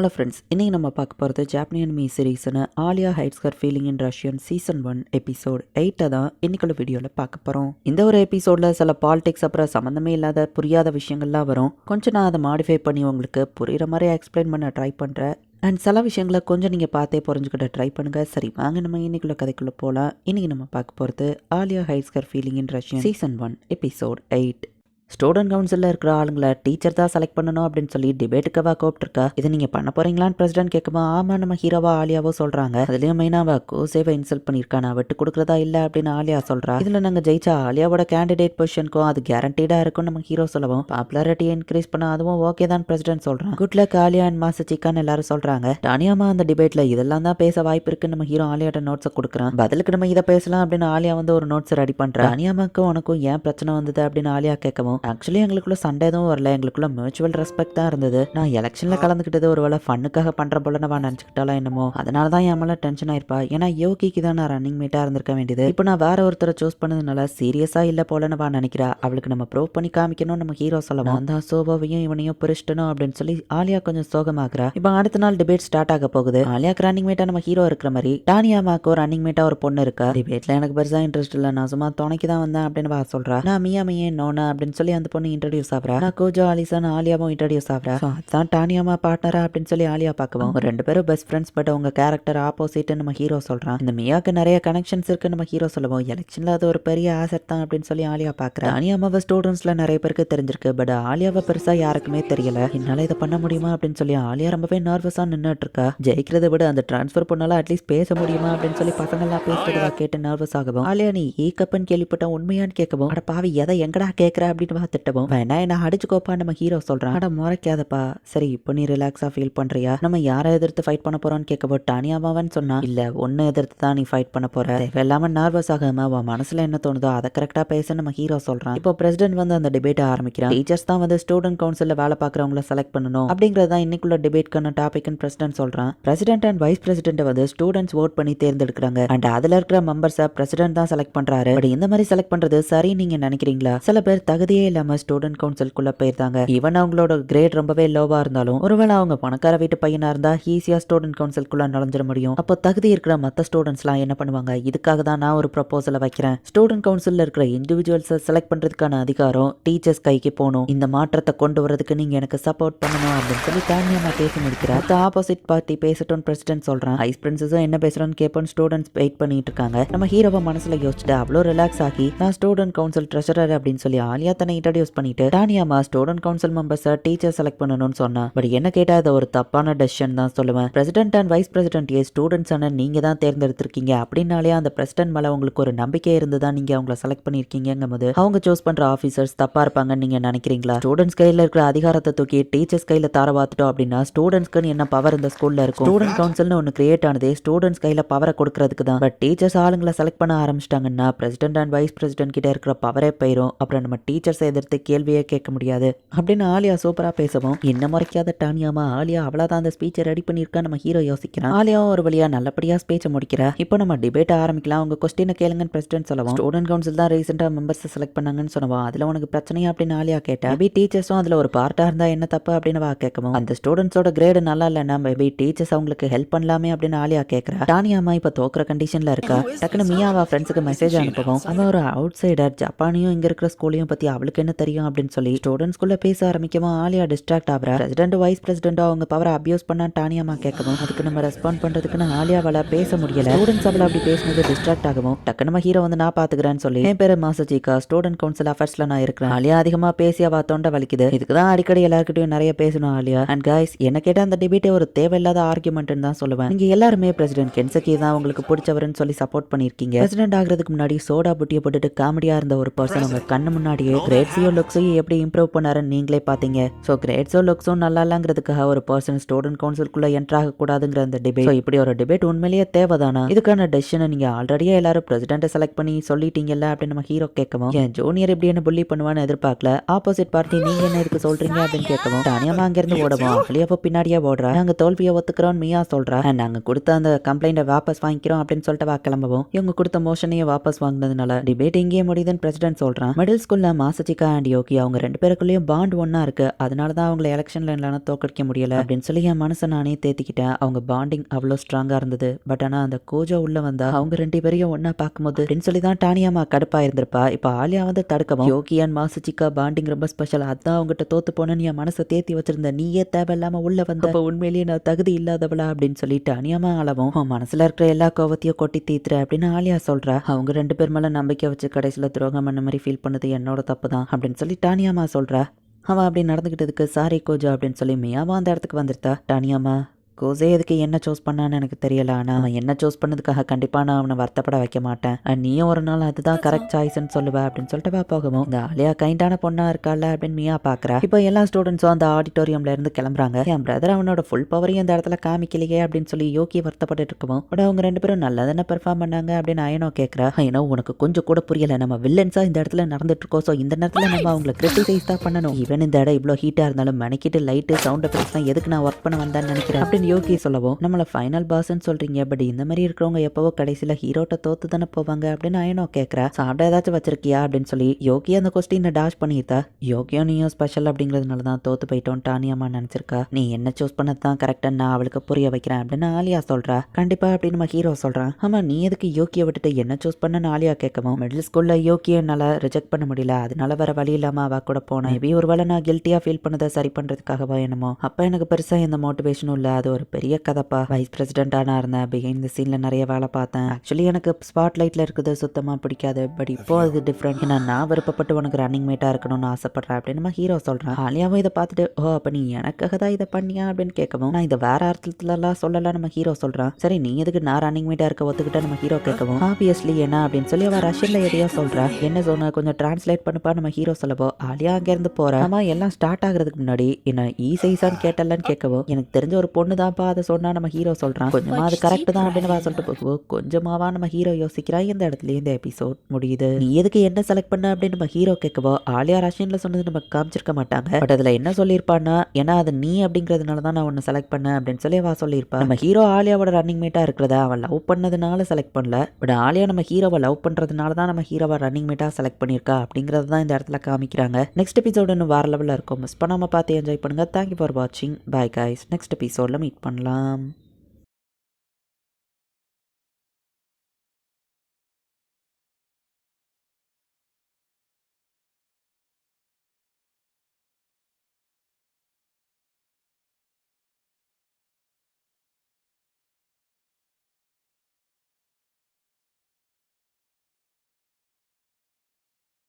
Hello friends இன்றைக்கி நம்ம பார்க்க போகிறது ஜாப்பனியன் me சீரீஸ்னு Alya hides her feeling in Russian season one episode எயிட்டை தான் இன்னைக்குள்ள வீடியோவில் பார்க்க போகிறோம் இந்த ஒரு எபிசோடில் சில பாலிடிக்ஸ் அப்புறம் சம்மந்தமே இல்லாத புரியாத விஷயங்கள்லாம் வரும். கொஞ்சம் நான் அதை மாடிஃபை பண்ணி உங்களுக்கு புரிகிற மாதிரி எக்ஸ்பிளைன் பண்ண ட்ரை பண்ணுறேன் அண்ட் சில விஷயங்களை கொஞ்சம் நீங்கள் பார்த்தே புரிஞ்சுக்கிட்ட ட்ரை பண்ணுங்கள் சரி வாங்க நம்ம இன்னைக்குள்ள கதைக்குள்ளே போகலாம் இன்றைக்கி நம்ம பார்க்க போகிறது Alya hides feeling in Russian season one episode eight student கவுன்சிலில் இருக்கிற ஆளுங்களை டீச்சர் தான் செலக்ட் பண்ணணும் அப்படின்னு சொல்லி டிபேட்டுக்கவா கூப்பிட்டுருக்கா. இதை நீங்கள் பண்ண போறீங்களான்னு பிரசிடென்ட் கேட்குமா ஆமாம் நம்ம ஹீரோவா ஆலியாவோ சொல்கிறாங்க அதுலேயும் மெயினாக கோசேவை இன்சல்ட் பண்ணியிருக்கா. நான் விட்டு கொடுக்குறதா இல்லை அப்படின்னு ஆலியா சொல்கிறா இதில் நாங்கள் ஜெயிச்சா ஆலியாவோட கேண்டிடேட் பொசிஷனுக்கும் அது கேரண்டீடாக இருக்கும் நம்ம ஹீரோ சொல்லவும் பாப்புலாரிட்டி இன்க்ரீஸ் பண்ண அதுவும் ஓகே தான் பிரசிடென்ட் சொல்கிறான் குட் லக் ஆலியா அண்ட் மாச சிக்கான்னு எல்லாரும் சொல்கிறாங்க டானியாமா அந்த டிபேட்டில் இதெல்லாம் தான் பேச வாய்ப்பு இருக்குன்னு நம்ம ஹீரோ ஆலியாட்ட நோட்ஸை கொடுக்குறான். பதிலுக்கு நம்ம இதை பேசலாம் அப்படின்னு ஆலியா வந்து ஒரு நோட்ஸ் ரெடி பண்ணுறா டானியாமாக்கும் உனக்கும் ஏன் பிரச்சனை வந்தது அப்படின்னு ஆலியா கேட்கவும் ஆக்சுவலி எங்களுக்குள்ள சண்டை எதுவும் வரல. எங்களுக்குள்ள மியூச்சுவல் ரெஸ்பெக்ட் தான் இருந்தது. நான் எலெக்ஷன்ல கலந்துக்கிட்டது ஒரு வேளை ஃபண்ணுக்காக பண்ற போல நான் நினச்சிக்கிட்டாலும் என்னமோ. அதனால தான் என் மேலே டென்ஷன் ஆயிருப்பா. ஏன்னா யோகிக்கு தான் நான் ரன்னிங் மீட்டா இருந்திருக்க வேண்டியது. இப்போ நான் வேற ஒருத்தரை சூஸ் பண்ணதுனால சீரியஸா இல்ல போலன்னு வா நினைக்கிறா. அவளுக்கு நம்ம ப்ரூவ் பண்ணி காமிக்கணும் நம்ம ஹீரோ சொல்லலாம் அந்த தான் சோபாவையும் இவனையும் பிரிஷ்டனும் அப்படின்னு சொல்லி ஆலியா கொஞ்சம் சோகமாக்குறா. இப்போ அடுத்த நாள் டிபேட் ஸ்டார்ட் ஆக போகுது. ஆலியாக்கு ரன்னிங் மேட்டா நம்ம ஹீரோ இருக்கிற மாதிரி டானியா மாக்கு ஒரு ரன்னிங் மேட்டா ஒரு பொண்ணு இருக்கா? டிபேட்ல எனக்கு பெருசா இன்ட்ரெஸ்ட் இல்ல. நான் சும்மா துணைக்கு தான் வந்தேன் அப்படின்னு சொல்றா. நான் மியா மியே நோனா அப்படின்னு சொல்லி அந்த பொண்ணு இன்ட்ரடியூஸ் ஆகுறா? நான் கோஜோ அலிசன் ஆலியாவும் இன்ட்ரடியூஸ் ஆகுறா அதான் டானியாமா பார்ட்னரா அப்படின்னு சொல்லி ஆலியா பார்க்கவும் ரெண்டு பேரும் பெஸ்ட் ஃப்ரெண்ட்ஸ் பட் அவங்க கேரக்டர் ஆப்போசிட் நம்ம ஹீரோ சொல்றான் இந்த மியாக்கு நிறைய கனெக்ஷன்ஸ் இருக்கு நம்ம ஹீரோ சொல்லுவோம். எலெக்ஷன்ல அது ஒரு பெரிய ஆசட் தான் அப்படின்னு சொல்லி ஆலியா பாக்குறா டானியாமாவை ஸ்டூடெண்ட்ஸ்ல நிறைய பேருக்கு தெரிஞ்சிருக்கு பட் ஆலியாவை பெருசா யாருக்குமே தெரியல. என்னால இதை பண்ண முடியுமா அப்படின்னு சொல்லி ஆலியா ரொம்பவே நர்வஸா நின்னுட்டு இருக்கா ஜெயிக்கிறத விட அந்த டிரான்ஸ்ஃபர் பண்ணால அட்லீஸ்ட் பேச முடியுமா அப்படின்னு சொல்லி பசங்கள்லாம் பேசுறதா கேட்டு நர்வஸ் ஆகவும். ஆலியா நீ ஈ கப்புன்னு கேள்விப்பட்ட உண்மையான்னு கேட்கவும் அட பாவி எதை எங்கடா கேட்கற அப்படின்னு வா திட்டவும் வேணா என்ன அடிச்சுக்கோப்பா நம்ம ஹீரோ சொல்றான். அட முறைக்காதப்பா. சரி இப்போ நீ ரிலாக்ஸா ஃபீல் பண்றியா? நம்ம யாரை எதிர்த்து ஃபைட் பண்ண போறோம்னு கேட்கப்போ டானியாமாவன்னு சொன்னா. இல்ல ஒன்னு எதிர்த்து தான் நீ ஃபைட் பண்ண போற. தேவையில்லாம நர்வஸ் ஆகாம அவன் மனசுல என்ன தோணுதோ அதை கரெக்டா பேச நம்ம ஹீரோ சொல்றான். இப்போ பிரசிடென்ட் வந்து அந்த டிபேட் ஆரம்பிக்கிறான். டீச்சர்ஸ் தான் வந்து ஸ்டூடெண்ட் கவுன்சில்ல வேலை பார்க்குறவங்கள செலக்ட் பண்ணணும். அப்படிங்கறதான் இன்னைக்குள்ள டிபேட்க்கான டாபிக்னு பிரசிடென்ட் சொல்றான். பிரசிடென்ட் அண்ட் வைஸ் பிரசிடென்ட் வந்து ஸ்டூடெண்ட்ஸ் ஓட் பண்ணி தேர்ந்தெடுக்கிறாங்க. அண்ட் அதுல இருக்கிற மெம்பர்ஸை பிரசிடென்ட் தான் செலக்ட் பண்றாரு. பட் இந்த மாதிரி செலக்ட் பண்றது சரி நீங்க நினைக்கிறீங்களா? சில பேர் தகுதியை இல்லாம ஸ்டூடெண்ட் கவுன்சில்குள்ள போயிருந்தாங்க. ஈவன் அவங்களோட கிரேட் ரொம்பவே லோவா இருந்தாலும் ஒருவேளை அவங்க பணக்கார வீட்டு பையனா இருந்தா ஈஸியா ஸ்டூடெண்ட் கவுன்சில்குள்ள நுழைஞ்சிட முடியும். அப்போ தகுதி இருக்கிற மற்ற ஸ்டூடெண்ட்ஸ் எல்லாம் என்ன பண்ணுவாங்க? இதுக்காக தான் நான் ஒரு ப்ரப்போசலை வைக்கிறேன். ஸ்டூடெண்ட் கவுன்சில் இருக்கிற இண்டிவிஜுவல்ஸை செலக்ட் பண்றதுக்கான அதிகாரம் டீச்சர்ஸ் கைக்கு போகணும். இந்த மாற்றத்தை கொண்டு வரதுக்கு நீங்க எனக்கு சப்போர்ட் பண்ணணும் அப்படின்னு சொல்லி தானியமா பேசி முடிக்கிறார் ஆப்போசிட் பார்ட்டி பேசட்டும் பிரசிடென்ட் சொல்றேன். ஐஸ் பிரின்சஸும் என்ன பேசுறோம்னு கேட்போம் ஸ்டூடெண்ட்ஸ் வெயிட் பண்ணிட்டு இருக்காங்க. நம்ம ஹீரோவை மனசுல யோசிச்சுட்டு அவ்வளோ ரிலாக்ஸ் ஆகி நான் ஸ்டூடெண்ட் கவுன்சில் ட்ரெஷரர் அப்படின்னு சொல்லி ஆலியா தன்னை இன்ட்ரடியூஸ் பண்ணிட்டு டானியாமா ஸ்டூடெண்ட் கவுன்சில் மெம்பர்ஸை டீச்சர் செலக்ட் பண்ணணும்னு சொன்னா பட் என்ன கேட்டா இது ஒரு தப்பான டெசிஷன் தான் சொல்லுவேன். பிரசிடென்ட் அண்ட் வைஸ் பிரசிடென்ட் ஏ ஸ்டூடெண்ட்ஸ் நீங்க தான் தேர்ந்தெடுத்திருக்கீங்க. அப்படின்னாலே அந்த பிரசிடென்ட் மேல உங்களுக்கு ஒரு நம்பிக்கை இருந்து தான் நீங்க அவங்கள செலக்ட் பண்ணிருக்கீங்கும் போது அவங்க சூஸ் பண்ற ஆஃபீஸர்ஸ் தப்பா இருப்பாங்கன்னு நீங்க நினைக்கிறீங்களா? ஸ்டூடெண்ட்ஸ் கையில இருக்கிற அதிகாரத்தை தூக்கி டீச்சர்ஸ் கையில தார பார்த்துட்டோம் அப்படின்னா ஸ்டூடெண்ட்ஸ்க்கு என்ன பவர் இந்த ஸ்கூல்ல இருக்கும்? ஸ்டூடெண்ட் கவுன்சில்னு ஒன்று கிரியேட் ஆனதே ஸ்டூடெண்ட்ஸ் கையில பவரை கொடுக்கறதுக்கு தான். பட் டீச்சர்ஸ் ஆளுங்களை செலக்ட் பண்ண ஆரம்பிச்சிட்டாங்கன்னா பிரசிடென்ட் அண்ட் வைஸ் பிரசிடென்ட் கிட்ட இருக்கிற பவரே போயிரும். அப்புறம் நம்ம டீச்சர்ஸை எதிர்த்து கேள்வியே கேட்க முடியாது. அப்படின்னு ஆலியா சூப்பரா பேசவும் என்ன முறைக்காத டானியாமா ஆலியா அவ்வளவுதான் அந்த ஸ்பீச்சை ரெடி பண்ணியிருக்கா? நம்ம ஹீரோ யோசிக்கிறான். ஆலியாவும் ஒரு வழியா நல்லபடியா ஸ்பீச்சை முடிக்கிறா. இப்போ நம்ம டிபேட் ஆரம்பிக்கலாம். உங்க கொஸ்டினை கேளுங்கன்னு பிரசிடென்ட் சொல்லவும் ஸ்டூடெண்ட் கவுன்சில் தான் ரீசெண்டா மெம்பர்ஸ் செலக்ட் பண்ணாங்கன்னு சொன்னவா அதுல உனக்கு பிரச்சனையா? அப்படின்னு ஆலியா கேட்டா மேபி டீச்சர்ஸும் அதுல ஒரு பார்ட்டா இருந்தா என்ன தப்பு? அப்படின்னு வா கேட்கவும் அந்த ஸ்டூடெண்ட்ஸோட கிரேடு நல்லா இல்லைன்னா மேபி டீச்சர்ஸ் அவங்களுக்கு ஹெல்ப் பண்ணலாமே? அப்படின்னு ஆலியா கேட்கறா. டானியாமா இப்போ தோக்குற கண்டிஷன்ல இருக்கா? டக்குனு மியாவா ஃப்ரெண்ட்ஸுக்கு மெசேஜ் அனுப்பவும் அவன் ஒரு அவுட் சைடர் ஜப்பானையும் இங்க இருக்கிற ஸ்கூலையும் பத்தி அவளுக்கு என்ன தெரியும் அப்படின்னு சொல்லி ஸ்டூடெண்ட்ஸ்குள்ள பேச ஆரம்பிக்கவும் ஆலியா டிஸ்ட்ராக்ட் ஆகுறா. பிரசிடென்ட் வைஸ் பிரசிடென்ட் அவங்க பவரை அபியூஸ் பண்ணா டானியாமா கேட்கவும் அதுக்கு நம்ம ரெஸ்பாண்ட் பண்றதுக்குன்னு ஆலியாவால பேச முடியல. ஸ்டூடெண்ட்ஸ் அவளை அப்படி பேசினது டிஸ்ட்ராக்ட் ஆகவும் டக்கு நம்ம ஹீரோ வந்து நான் பாத்துக்கிறேன்னு சொல்லி என் பேரு மாசஜிகா ஸ்டூடெண்ட் கவுன்சில் அஃபேர்ஸ்ல நான் இருக்கிறேன். ஆலியா அதிகமா பேசி அவ தொண்டை வலிக்குது. இதுக்கு தான் அடிக்கடி எல்லாருக்கிட்டையும் நிறைய பேசணும் ஆலியா. அண்ட் காய்ஸ் என்ன கேட்டா அந்த டிபேட்டே ஒரு தேவையில்லாத ஆர்குமெண்ட்னு தான் சொல்லுவேன். நீங்க எல்லாருமே பிரசிடென்ட் கென்சக்கி தான் உங்களுக்கு பிடிச்சவருன்னு சொல்லி சப்போர்ட் பண்ணிருக்கீங்க பிரசிடென்ட் ஆகிறதுக்கு முன்னாடி சோடா புட்டியை போட்டுட்டு காமெடியா இருந்த ஒரு பர்சன் உங்க கண்ணு முன்னாடியே கிரேட்ஸியோ லுக்ஸையும் எப்படி இம்ப்ரூவ் பண்ணாருன்னு நீங்களே பாத்தீங்க. ஸோ கிரேட்ஸோ லுக்ஸும் நல்லா இல்லங்கிறதுக்காக ஒரு பர்சன் ஸ்டூடெண்ட் கவுன்சிலுக்குள்ள என்ட்ரு ஆகக்கூடாதுங்கிற அந்த டிபேட் இப்படி ஒரு டிபேட் உண்மையிலேயே தேவைதானா? இதுக்கான டெசிஷனை நீங்க ஆல்ரெடியே எல்லாரும் பிரசிடென்ட்டை செலக்ட் பண்ணி சொல்லிட்டீங்கல்ல அப்படின்னு நம்ம ஹீரோ கேட்கவும் என் ஜூனியர் இப்படி என்ன புள்ளி பண்ணுவான்னு எதிர்பார்க்கல? ஆப்போசிட் பார்ட்டி நீங்க என்ன இதுக்கு சொல்றீங்க? அப்படின்னு கேட்கவும் தானியமா அங்கிருந்து ஓடவும் அகலியாவோ பின்னாடியே ஓடுறா. நாங்க தோல்வியை ஒத்துக்கிறோம் மியா சொல்றா. "And நாங்க கொடுத்த அந்த கம்ப்ளைண்ட்டை வாபஸ் வாங்கிக்கிறோம் அப்படின்னு சொல்லிட்டு வா கிளம்பவும். இவங்க கொடுத்த மோஷனையே வாபஸ் வாங்கினதுனால டிபேட் இங்கேயே முடியுதுன்னு பிரசிடென்ட் சொல்றான். மிடில் ஸ்கூல்ல மாச மாசச்சிகா அண்ட் யோகி அவங்க ரெண்டு பேருக்குள்ளேயும் பாண்ட் ஒன்றா இருக்குது அதனால தான் அவங்கள எலெக்ஷன்ல இல்லைனா தோக்கடிக்க முடியலை. அப்படின்னு சொல்லி என் மனசை நானே தேத்திக்கிட்டேன். அவங்க பாண்டிங் அவ்வளோ ஸ்ட்ராங்காக இருந்தது. பட் ஆனால் அந்த கோஜா உள்ளே வந்தால் அவங்க ரெண்டு பேரையும் ஒன்றா பார்க்கும்போது அப்படின்னு சொல்லி தான் டானியாமா கடுப்பாக இருந்திருப்பா. இப்போ ஆலியா வந்து தடுக்கவும் யோகி அண்ட் மாசுச்சிக்கா பாண்டிங் ரொம்ப ஸ்பெஷல் அதான் அவங்ககிட்ட தோத்து போனேன்னு என் மனசை தேத்தி வச்சிருந்த. நீயே தேவை இல்லாமல் உள்ளே வந்த. அப்போ உண்மையிலேயே நான் தகுதி இல்லாதவளா அப்படின்னு சொல்லிட்டு டானியாமா அளவும் உன் மனசில் இருக்கிற எல்லா கோவத்தையும் கொட்டி தீத்துற அப்படின்னு ஆலியா சொல்கிறா அவங்க ரெண்டு பேர் மேலே நம்பிக்கை வச்சு கடைசியில் துரோகம் பண்ண மாதிரி ஃபீல் பண்ணது என்னோட தப்பு தான் அப்படின்னு சொல்லி டானியாமா சொல்கிறா அவன் அப்படி நடந்துக்கிட்டதுக்கு சாரி கோஜா அப்படின்னு சொல்லி மியாவா அந்த இடத்துக்கு வந்துருத்தா. டானியாமா கோசே எதுக்கு என்ன சூஸ் பண்ணான்னு எனக்கு தெரியல. ஆனால் அவன் என்ன சூஸ் பண்ணதுக்காக கண்டிப்பாக நான் அவனை வருத்தப்பட வைக்க மாட்டேன். நீயும் ஒரு நாள் அதுதான் கரெக்ட் சாய்ஸ்ன்னு சொல்லுவ அப்படின்னு சொல்லிட்டு வா போகவும். இந்த ஆலியா கைண்டான பொண்ணா இருக்கால அப்படின்னு மியா பார்க்குறா இப்போ எல்லா ஸ்டூடெண்ட்ஸும் அந்த ஆடிட்டோரியம்ல இருந்து கிளம்புறாங்க. என் பிரதர் அவனோட ஃபுல் பவரையும் அந்த இடத்துல காமிக்கலையே அப்படின்னு சொல்லி யோகி வருத்தப்பட்டு இருக்கவும் பட் அவங்க ரெண்டு பேரும் நல்லா தானே பெர்ஃபார்ம் பண்ணாங்க? அப்படின்னு அயனோ கேட்குறா அயனோ உனக்கு கொஞ்சம் கூட புரியல. நம்ம வில்லன்ஸா இந்த இடத்துல நடந்துட்டு இருக்கோம் ஸோ இந்த நேரத்தில் நம்ம அவங்களை கிரிட்டிசைஸ் தான் பண்ணணும். ஈவன் இந்த இடம் இவ்வளோ ஹீட்டாக இருந்தாலும் மெனக்கிட்டு லைட்டு சவுண்ட் எஃபெக்ட்ஸ் தான் எதுக்கு நான் ஒர்க் பண்ண வந்தேன்னு நினைக்கிறேன்? அப்படின்னு யோகி சொல்லவும் நம்மள ஃபைனல் பாஸ்ன்னு சொல்றீங்க பட் இந்த மாதிரி இருக்கிறவங்க எப்பவோ கடைசியில் ஹீரோட்ட தோத்து தானே போவாங்க அப்படின்னு அயனோ கேட்குறா சாப்பிட ஏதாச்சும் வச்சிருக்கியா அப்படின்னு சொல்லி யோகி அந்த கொஸ்டினை டாஷ் பண்ணிட்டா. யோகியோ நீயும் ஸ்பெஷல் அப்படிங்கிறதுனால தான் தோத்து போயிட்டோம் டானியம்மா நினச்சிருக்கா. நீ என்ன சூஸ் பண்ணது தான் கரெக்டாக நான் அவளுக்கு புரிய வைக்கிறேன் அப்படின்னு ஆலியா சொல்றா. கண்டிப்பா அப்படின்னு நம்ம ஹீரோ சொல்றான். ஆமா நீ எதுக்கு யோகியை விட்டுட்டு என்ன சூஸ் பண்ணன்னு ஆலியா கேட்கவும் மிடில் ஸ்கூல்ல யோகியை என்னால் ரிஜெக்ட் பண்ண முடியல. அதனால வேற வழி இல்லாம அவ கூட போனேன். மேபி ஒருவேளை நான் கில்ட்டியா ஃபீல் பண்ணதை சரி பண்றதுக்காகவா என்னமோ. அப்ப எனக்கு பெருசா எந்த மோட்டிவேஷனும் இல்ல. அது ஒரு ஒரு பெரிய கதைப்பா. வைஸ் பிரசிடென்டானா இருந்தேன். பிகைண்ட் த சீனில் நிறைய வேலை பார்த்தேன். ஆக்சுவலி எனக்கு ஸ்பாட் லைட்டில் இருக்குது. சுத்தமாக பிடிக்காது. பட் இப்போ அது டிஃப்ரெண்ட் ஏன்னா நான் விருப்பப்பட்டு உனக்கு ரன்னிங் மேட்டாக இருக்கணும்னு ஆசைப்படுறேன் அப்படின்னு நம்ம ஹீரோ சொல்கிறேன் ஆலியாவும் இதை பார்த்துட்டு ஓ அப்போ நீ எனக்காக தான் இதை பண்ணியா? அப்படின்னு கேட்கவும் நான் இதை வேற அர்த்தத்துலலாம் சொல்லலாம் நம்ம ஹீரோ சொல்கிறான் சரி நீ எதுக்கு நான் ரன்னிங் மேட்டாக இருக்க? ஒத்துக்கிட்ட நம்ம ஹீரோ கேட்கவும் ஆப்வியஸ்லி என்ன? அப்படின்னு சொல்லி அவன் ரஷ்யனில் எதையோ சொல்கிறான் என்ன சொன்ன கொஞ்சம் டிரான்ஸ்லேட் பண்ணுப்பா நம்ம ஹீரோ சொல்லவோ? ஆலியா அங்கேருந்து இருந்து ஆமாம் எல்லாம் ஸ்டார்ட் ஆகிறதுக்கு முன்னாடி என்ன ஈ சைஸான்னு கேட்டலன்னு கேட்கவும் எனக்கு தெரிஞ்ச ஒரு பொண்ணு தான்ப்பா அதை சொன்னா நம்ம ஹீரோ சொல்கிறான் கொஞ்சமாக அது கரெக்டு தான் அப்படின்னு வா சொல்லிட்டு போகும் கொஞ்சமாவா நம்ம ஹீரோ யோசிக்கிறான் இந்த இடத்துல இந்த எபிசோட் முடியுது. நீ எதுக்கு என்ன செலக்ட் பண்ண அப்படின்னு நம்ம ஹீரோ கேட்கவோ ஆலியா ரஷ்யன்ல சொன்னது நம்ம காமிச்சிருக்க மாட்டாங்க. பட் அதில் என்ன சொல்லியிருப்பான்னா ஏன்னா அது நீ அப்படிங்கிறதுனால தான் நான் ஒன்று செலக்ட் பண்ணேன் அப்படின்னு சொல்லி வா சொல்லியிருப்பா. நம்ம ஹீரோ ஆலியாவோட ரன்னிங் மேட்டா இருக்கிறத அவன் லவ் பண்ணதுனால செலக்ட் பண்ணல. பட் ஆலியா நம்ம ஹீரோவை லவ் பண்ணுறதுனால தான் நம்ம ஹீரோவை ரன்னிங் மேட்டா செலக்ட் பண்ணியிருக்கா அப்படிங்கிறது தான் இந்த இடத்துல காமிக்கிறாங்க. நெக்ஸ்ட் எபிசோடு இன்னும் வேற லெவலில் இருக்கும். மிஸ் பண்ணாமல் பார்த்து என்ஜாய் பண்ணுங்க. தேங்க்யூ ஃபார் வாட்சிங் பை காய்ஸ் நெக்ஸ்ட் எபிசோடில் மீட் பண்ணலாம்